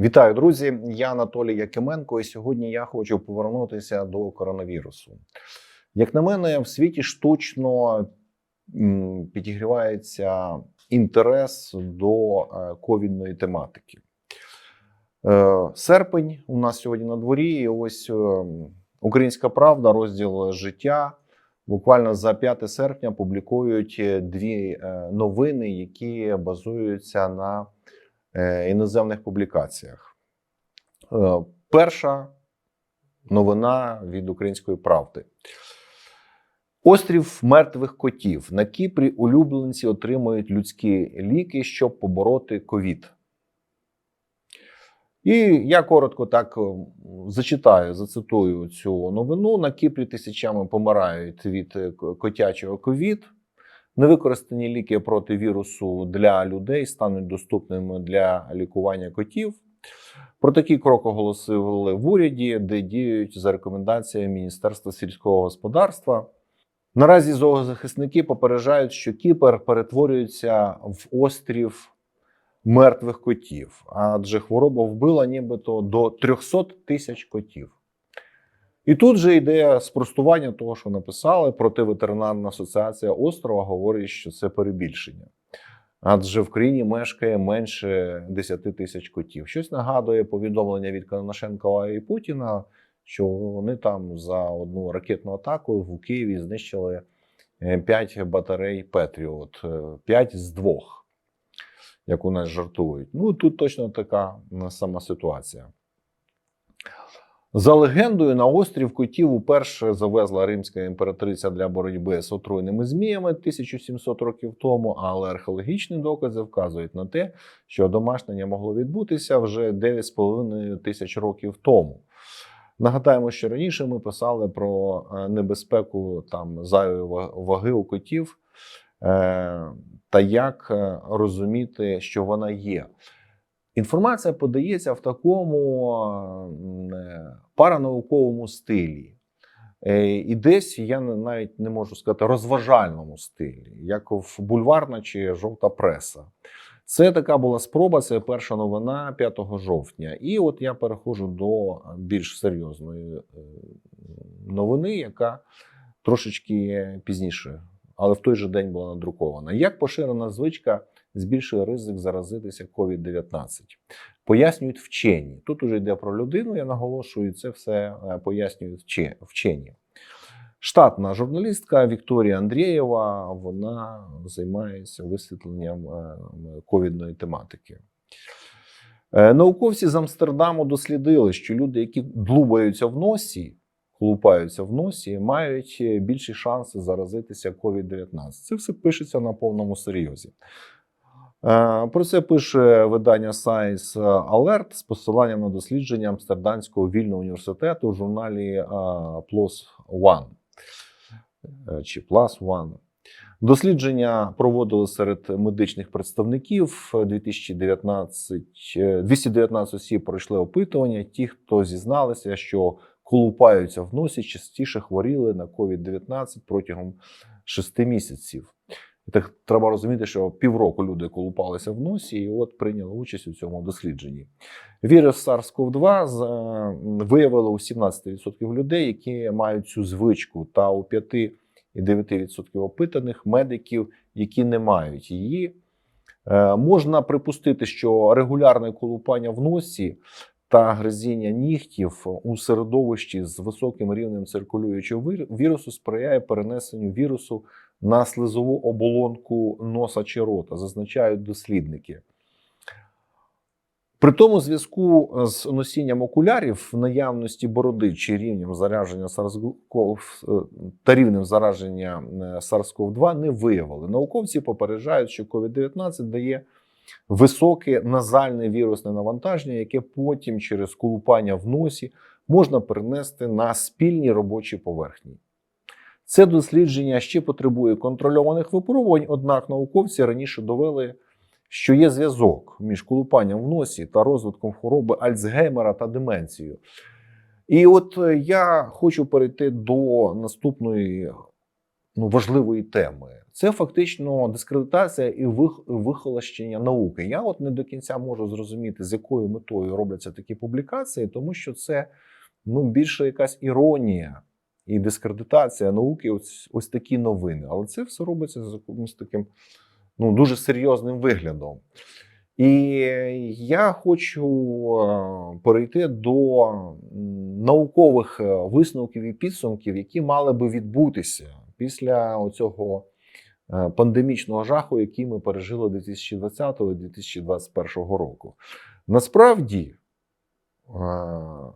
Вітаю, друзі! Я Анатолій Якименко, і сьогодні я хочу повернутися до коронавірусу. Як на мене, в світі штучно підігрівається інтерес до е, ковідної тематики. Е, Серпень у нас сьогодні на дворі. І ось е, Українська Правда, розділ життя. Буквально за 5 серпня публікують дві новини, які базуються на іноземних публікаціях. Е, Перша новина від Української правди. Острів мертвих котів. На Кіпрі улюбленці отримують людські ліки, щоб побороти ковід. І я коротко так е, зачитаю, зацитую цю новину. На Кіпрі тисячами помирають від е, котячого ковід. Невикористані ліки проти вірусу для людей стануть доступними для лікування котів. Про такий крок оголосили в уряді, де діють за рекомендаціями Міністерства сільського господарства. Наразі зоозахисники попереджають, що Кіпр перетворюється в острів мертвих котів, адже хвороба вбила нібито до 300 тисяч котів. І тут же йде спростування того, що написали. Противетеринарна асоціація острова говорить, що це перебільшення. Адже в країні мешкає менше 10 тисяч котів. Щось нагадує повідомлення від Коношенкова і Путіна, що вони там за одну ракетну атаку в Києві знищили 5 батарей Петріот, 5 з двох, як у нас жартують. Ну тут точно така сама ситуація. За легендою, на острів котів уперше завезла римська імператриця для боротьби з отруйними зміями 1700 років тому, але археологічні докази вказують на те, що домашнення могло відбутися вже 9,5 тисяч років тому. Нагадаємо, що раніше ми писали про е, небезпеку там зайвої ваги у котів е, та як е, розуміти, що вона є. Інформація подається в такому е, паранауковому стилі. Е, І десь я навіть не можу сказати розважальному стилі, як в бульварна чи жовта преса. Це така була спроба, це перша новина 5 жовтня. І от я переходжу до більш серйозної е, новини, яка трошечки пізніше, але в той же день була надрукована. Як поширена звичка збільшує ризик заразитися COVID-19? Пояснюють вчені. Тут уже йде про людину, я наголошую, це все е, пояснюють вчені. Штатна журналістка Вікторія Андрієва вона займається висвітленням е, ковідної тематики. Е, Науковці з Амстердаму дослідили, що люди, які длубаються в носі, хлупаються в носі, мають більші шанси заразитися COVID-19. Це все пишеться на повному серйозі. Е, Про це пише видання Science Alert з посиланням на дослідження Амстердамського вільного університету в журналі е, PLOS ONE е, чи Plus One. Дослідження проводили серед медичних представників. 2019, е, 219 осіб пройшли опитування. Ті, хто зізналися, що колупаються в носі, частіше хворіли на COVID-19 протягом 6 місяців. Так треба розуміти, що півроку люди колупалися в носі, і от прийняли участь у цьому дослідженні. Вірус SARS-CoV-2 з- е, виявили у 17% людей, які мають цю звичку, та у 5,9% опитаних медиків, які не мають її. Е, Можна припустити, що регулярне колупання в носі та гризіння нігтів у середовищі з високим рівнем циркулюючого вірусу сприяє перенесенню вірусу на слизову оболонку носа чи рота, зазначають дослідники. При тому зв'язку з носінням окулярів в наявності бороди чи рівнем зараження SARS-CoV та рівнем зараження е, SARS-CoV-2 не виявили. Науковці попереджають, що COVID-19 дає високе назальне вірусне навантаження, яке потім через колупання в носі можна перенести на спільні робочі поверхні. Це дослідження ще потребує контрольованих випробувань, однак науковці раніше довели, що є зв'язок між колупанням в носі та розвитком хвороби Альцгеймера та деменцією. І от е, я хочу перейти до наступної ну, важливої теми. Це фактично дискредитація і вихолощення науки. Я от не до кінця можу зрозуміти, з якою метою робляться такі публікації, тому що це ну, більше якась іронія і дискредитація науки, ось, ось такі новини. Але це все робиться з якимось таким ну, дуже серйозним виглядом. І я хочу е, перейти до наукових е, висновків і підсумків, які мали би відбутися після цього пандемічного жаху, який ми пережили 2020-2021 року. Насправді, е,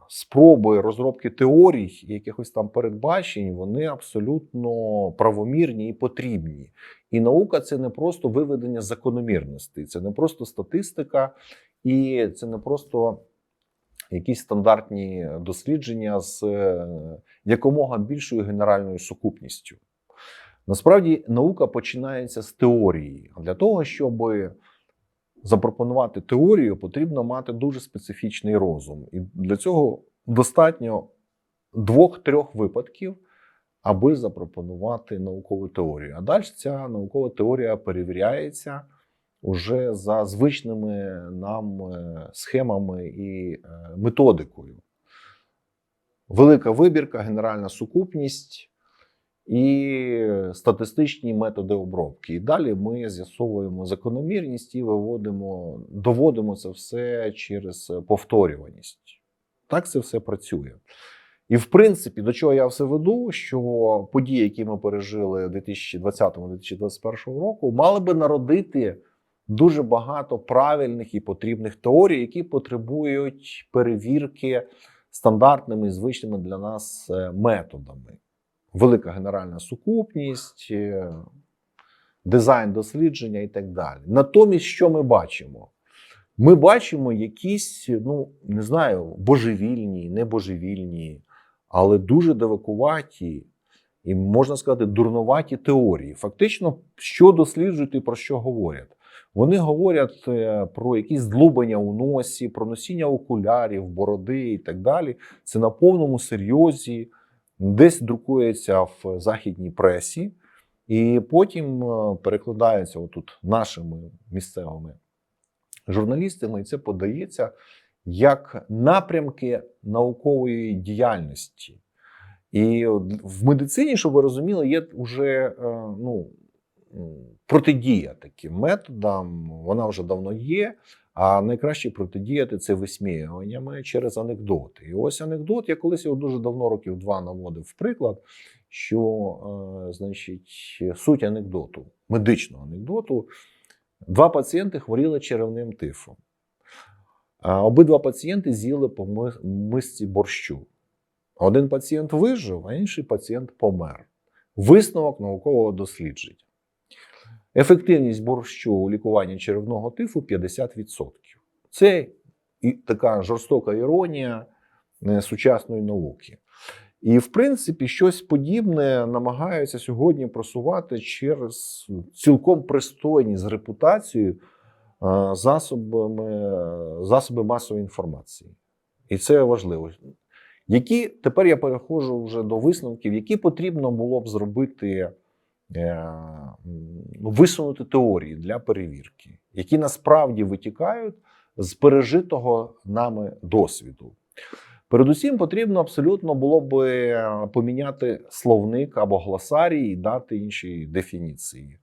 спроби розробки теорій якихось там передбачень, вони абсолютно правомірні і потрібні. І наука це не просто виведення закономірностей, це не просто статистика, і це не просто якісь стандартні дослідження з е, якомога більшою генеральною сукупністю. Насправді наука починається з теорії. Для того, щоб запропонувати теорію, потрібно мати дуже специфічний розум. І для цього достатньо двох-трьох випадків, аби запропонувати наукову теорію. А далі ця наукова теорія перевіряється уже за звичними нам е, схемами і е, методикою. Велика вибірка, генеральна сукупність і статистичні методи обробки. І далі ми з'ясовуємо закономірність і виводимо, доводимо це все через повторюваність. Так це все працює. І, в принципі, до чого я все веду, що події, які ми пережили 2020-2021 року, мали би народити дуже багато правильних і потрібних теорій, які потребують перевірки стандартними і звичними для нас е, методами. Велика генеральна сукупність, е, дизайн дослідження і так далі. Натомість, що ми бачимо? Ми бачимо якісь, ну не знаю, божевільні, небожевільні, але дуже девакуваті і можна сказати, дурнуваті теорії. Фактично, що досліджують і про що говорять. Вони говорять е, про якісь здлубання у носі, про носіння окулярів, бороди і так далі. Це на повному серйозі десь друкується в західній пресі, і потім е, перекладається отут нашими місцевими журналістами, і це подається як напрямки наукової діяльності. І в медицині, щоб ви розуміли, є вже е, ну, протидія таким методам, вона вже давно є. А найкраще протидіяти це висміюваннями через анекдоти. І ось анекдот, я колись його дуже давно, років два наводив приклад, що е, значить, суть анекдоту, медичного анекдоту. Два пацієнти хворіли черевним тифом. Обидва пацієнти з'їли по мисці борщу. Один пацієнт вижив, а інший пацієнт помер. Висновок наукового дослідження. Ефективність борщу у лікуванні черевного тифу 50%. Це і така жорстока іронія е, сучасної науки. І, в принципі, щось подібне намагаються сьогодні просувати через цілком пристойні з репутацією е, засобами, засоби масової інформації. І це важливо. Які тепер я переходжу вже до висновків, які потрібно було б зробити, висунути теорії для перевірки, які насправді витікають з пережитого нами досвіду. Передусім, потрібно абсолютно було би е, поміняти словник або гласарій і дати інші дефініції.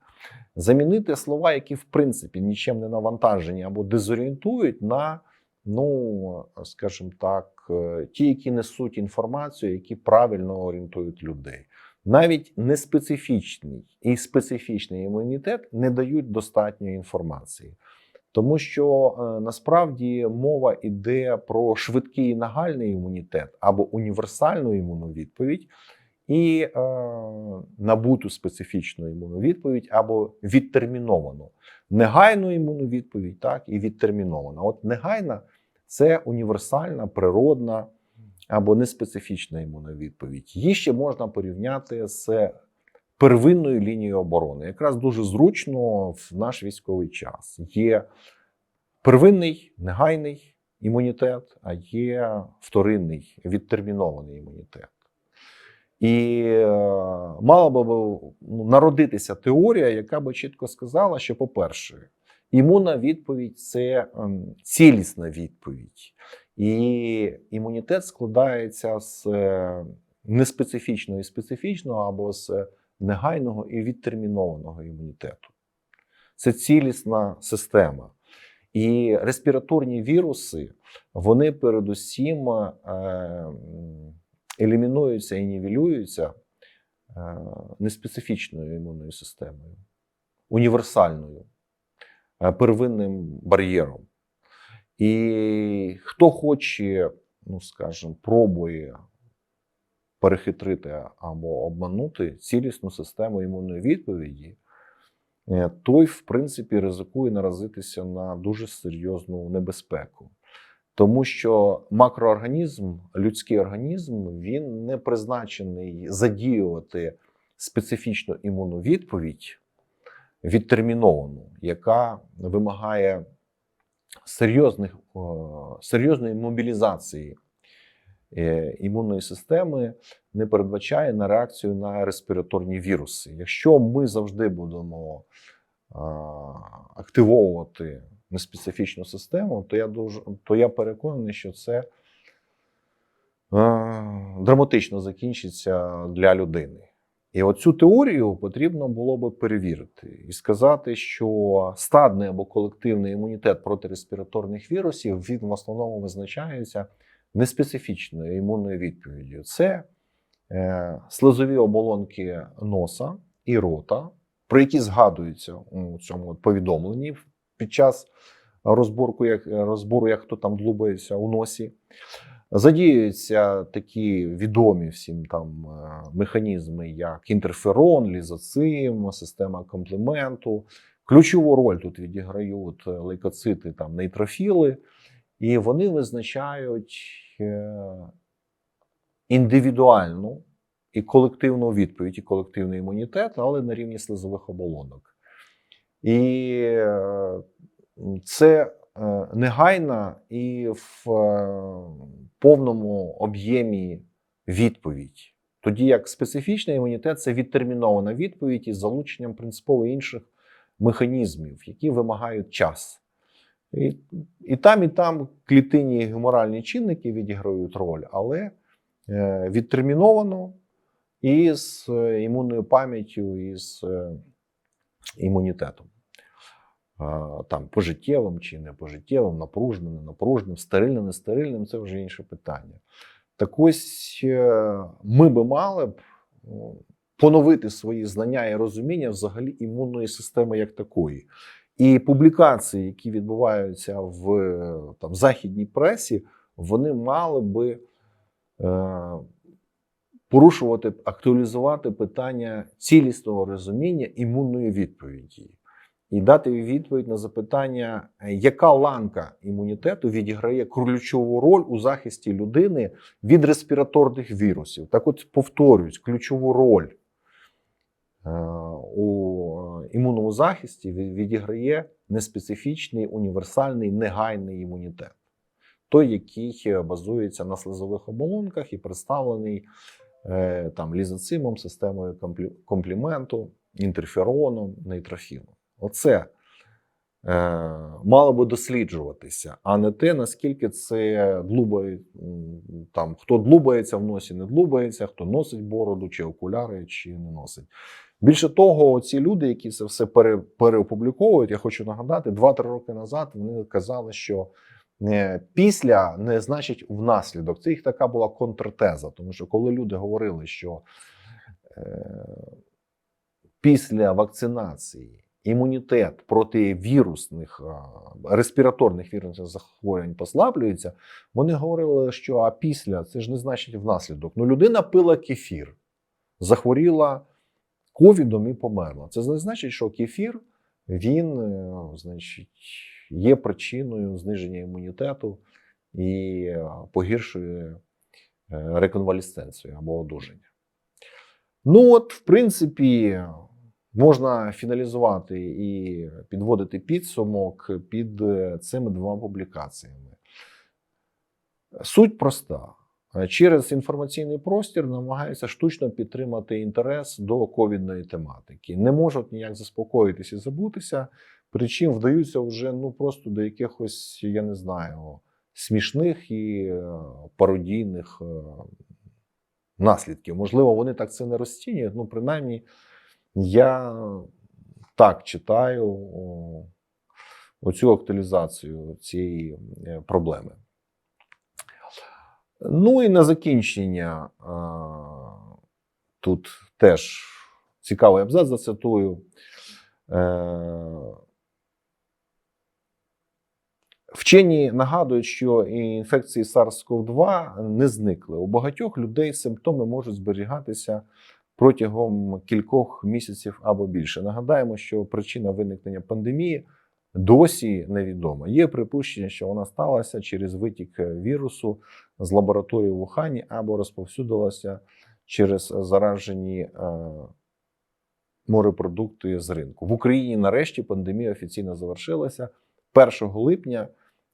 Замінити слова, які в принципі нічим не навантажені або дезорієнтують, на, ну, скажімо так, е, ті, які несуть інформацію, які правильно орієнтують людей. Навіть неспецифічний і специфічний імунітет не дають достатньої інформації. Тому що е, насправді мова йде про швидкий і нагальний імунітет або універсальну імунну відповідь, і е, набуту специфічну імунну відповідь або відтерміновану. Негайну імунну відповідь, так, і відтерміновану. От негайна це універсальна, природна або неспецифічна імунна відповідь. Її ще можна порівняти з первинною лінією оборони. Якраз дуже зручно в наш військовий час. Є первинний негайний імунітет, а є вторинний відтермінований імунітет. І е, мала би ну, народитися теорія, яка би чітко сказала, що, по-перше, імунна відповідь це ем, цілісна відповідь. І імунітет складається з е, неспецифічного і специфічного або з негайного і відтермінованого імунітету. Це цілісна система. І респіраторні віруси, вони передусім е, елімінуються і нівелюються е, неспецифічною імунною системою, універсальною, первинним бар'єром. І хто хоче, ну скажімо, пробує перехитрити або обманути цілісну систему імунної відповіді, е, той, в принципі, ризикує наразитися на дуже серйозну небезпеку. Тому що макроорганізм, людський організм, він не призначений задіювати специфічну імунну відповідь відтерміновану, яка вимагає серйозних, серйозної мобілізації е, імунної системи, не передбачає на реакцію на респіраторні віруси. Якщо ми завжди будемо активовувати неспецифічну систему, то я дуже то я переконаний, що це драматично закінчиться для людини. І оцю теорію потрібно було би перевірити і сказати, що стадний або колективний імунітет проти респіраторних вірусів він в основному визначається неспецифічною імунною відповіддю. Це е, слизові оболонки носа і рота, про які згадуються у цьому повідомленні під час розборку, як, розбору, як хто там длубається у носі. Задіюються такі відомі всім там е, механізми, як інтерферон, лізоцим, система комплементу. Ключову роль тут відіграють лейкоцити, там нейтрофіли, і вони визначають е, індивідуальну і колективну відповідь, і колективний імунітет, але на рівні слизових оболонок. І е, це е, негайна і в е, повному об'ємі відповідь. Тоді як специфічний імунітет це відтермінована відповідь із залученням принципово інших механізмів, які вимагають час. І, і там, і там клітинні гуморальні чинники відіграють роль, але е, відтерміновано і з е, імунною пам'яттю, і з е, імунітетом. Там пожиттєвим чи не пожиттєвим, напруженим, не напруженим, стерильним, не стерильним це вже інше питання. Так ось е, ми би мали б ну, поновити свої знання і розуміння взагалі імунної системи як такої. І публікації, які відбуваються в там, західній пресі, вони мали би е, порушувати, актуалізувати питання цілісного розуміння імунної відповіді і дати відповідь на запитання, яка ланка імунітету відіграє ключову роль у захисті людини від респіраторних вірусів. Так, от повторюсь, ключову роль е, у імунному захисті відіграє неспецифічний, універсальний, негайний імунітет. Той, який базується на слизових оболонках і представлений е, там лізоцимом, системою комплі- компліменту, інтерфероном, нейтрофілом. Оце е, мало би досліджуватися, а не те, наскільки це длубає, там, хто длубається в носі, не длубається, хто носить бороду, чи окуляри, чи не носить. Більше того, ці люди, які це все пере, переопубліковують, я хочу нагадати, 2-3 роки назад вони казали, що е, після не значить внаслідок. Це їх така була контртеза, тому що коли люди говорили, що е, після вакцинації імунітет проти вірусних респіраторних вірусних захворювань послаблюється, вони говорили, що а після це ж не значить внаслідок. Ну, людина пила кефір, захворіла ковідом і померла. Це не значить, що кефір він, е, значить, є причиною зниження імунітету і е, погіршує е, реконвалесценцію або одужання. Ну, от, в принципі, можна фіналізувати і підводити підсумок під е, цими двома публікаціями. Суть проста: е, через інформаційний простір намагаються штучно підтримати інтерес до ковідної тематики. Не можуть ніяк заспокоїтися і забутися, причим вдаються вже ну просто до якихось, я не знаю, смішних і е, пародійних наслідків. Можливо, вони так це не розцінюють. Ну, принаймні, я так читаю оцю актуалізацію цієї е, проблеми. Ну і на закінчення тут теж цікавий абзац зацитую. Е, Вчені нагадують, що інфекції SARS-CoV-2 не зникли. У багатьох людей симптоми можуть зберігатися протягом кількох місяців або більше. Нагадаємо, що причина виникнення пандемії досі невідома. Є припущення, що вона сталася через витік вірусу з лабораторії в Ухані або розповсюдилася через заражені е, морепродукти з ринку. В Україні нарешті пандемія офіційно завершилася. 1 липня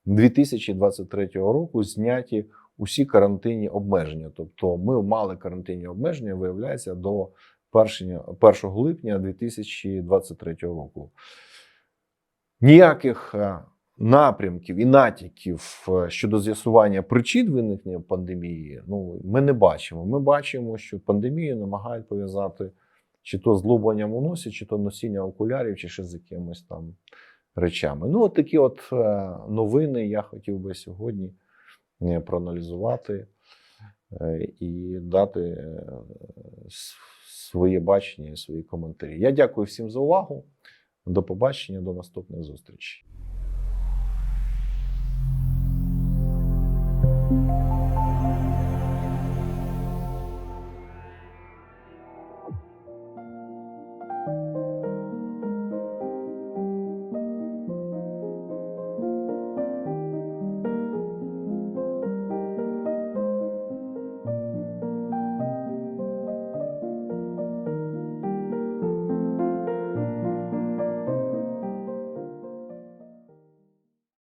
2023 року зняті усі карантинні обмеження. Тобто ми мали карантинні обмеження, виявляється, до 1 липня 2023 року. Ніяких е, напрямків і натяків е, щодо з'ясування причин виникнення пандемії ну, ми не бачимо. Ми бачимо, що пандемію намагають пов'язати чи то з лубанням у носі, чи то носіння окулярів, чи ще з якимось там речами. Ну, от такі от е, новини я хотів би сьогодні проаналізувати е, і дати е, своє бачення і свої коментарі. Я дякую всім за увагу. До побачення, до наступних зустрічей.